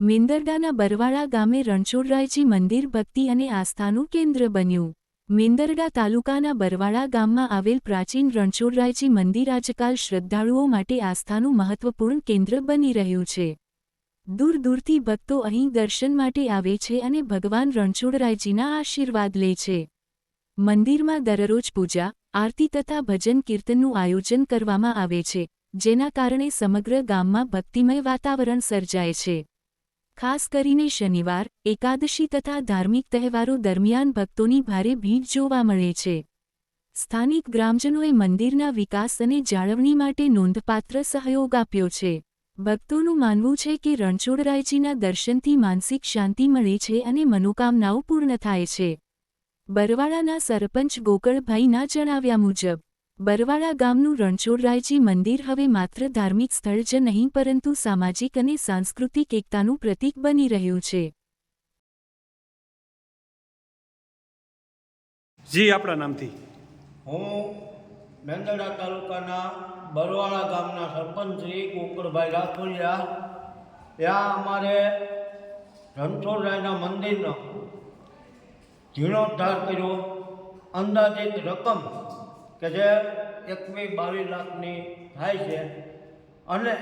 મેંદરડાના બરવાળા ગામે રણછોડરાયજી મંદિર ભક્તિ અને આસ્થાનું કેન્દ્ર બન્યું. મિંદરડા તાલુકાના બરવાળા ગામમાં આવેલ પ્રાચીન રણછોડરાયજી મંદિર આજકાલ શ્રદ્ધાળુઓ માટે આસ્થાનું મહત્વપૂર્ણ કેન્દ્ર બની રહ્યું છે. દૂર દૂરથી ભક્તો અહીં દર્શન માટે આવે છે અને ભગવાન રણછોડરાયજીના આશીર્વાદ લે છે. મંદિરમાં દરરોજ પૂજા, આરતી તથા ભજન કીર્તનનું આયોજન કરવામાં આવે છે, જેના કારણે સમગ્ર ગામમાં ભક્તિમય વાતાવરણ સર્જાય છે. ખાસ કરીને શનિવાર, એકાદશી તથા ધાર્મિક તહેવારો દરમિયાન ભક્તોની ભારે ભીડ જોવા મળે છે. સ્થાનિક ગ્રામજનોએ મંદિરના વિકાસ અને જાળવણી માટે નોંધપાત્ર સહયોગ આપ્યો છે. ભક્તોનું માનવું છે કે રણછોડરાયજીના દર્શનથી માનસિક શાંતિ મળે છે અને મનોકામનાઓ પૂર્ણ થાય છે. બરવાળાના સરપંચ ગોકળભાઈના જણાવ્યા મુજબ બરવાળા ગામનું રણછોડરાયજી મંદિર હવે માત્ર ધાર્મિક સ્થળ જ નહીં પરંતુ સામાજિક અને સાંસ્કૃતિક એકતાનું પ્રતીક બની રહ્યું છે. જી આપણા નામથી. હું મેંદરડા તાલુકાના બરવાળા ગામના સરપંચ શ્રી કુકરભાઈ રાખોલિયા ત્યાં અમારે રણછોડરાયના મંદિરનો જીર્ણોદ્ધાર કર્યો. અંદાજિત રકમ કે જે એકવી બાવીસ લાખની થાય છે. અને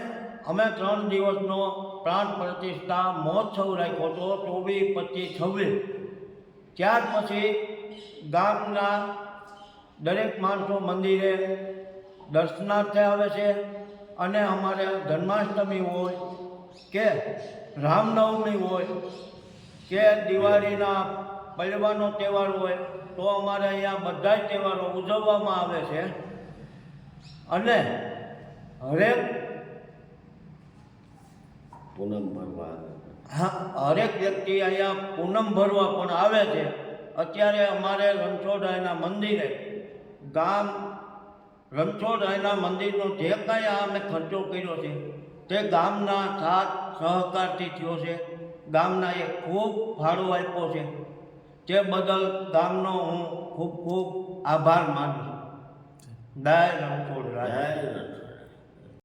અમે ત્રણ દિવસનો પ્રાણ પ્રતિષ્ઠા મહોત્સવ રાખ્યો હતો, ચોવીસ, પચીસ, છવ્વીસ. ત્યાર પછી ગામના દરેક માણસો મંદિરે દર્શનાર્થે આવે છે અને અમારે જન્માષ્ટમી હોય કે રામનવમી હોય કે દિવાળીના પહેલવાનો તહેવાર હોય તો અમારે અહીંયા બધા જ તહેવારો ઉજવવામાં આવે છે. અને હરેક પૂનમ ભરવા હા હરેક વ્યક્તિ અહીંયા પૂનમ ભરવા પણ આવે છે. અત્યારે અમારે રણછોડરાયના મંદિરે ગામ રણછોડરાયના મંદિરનો જે કાંઈ આ અમે ખર્ચો કર્યો છે તે ગામના સાથ સહકારથી થયો છે. ગામના એ ખૂબ ફાળો આપ્યો છે. તે બદલ ગામનો હું ખૂબ ખૂબ આભાર માનું છું. જય રણછોડરાય જય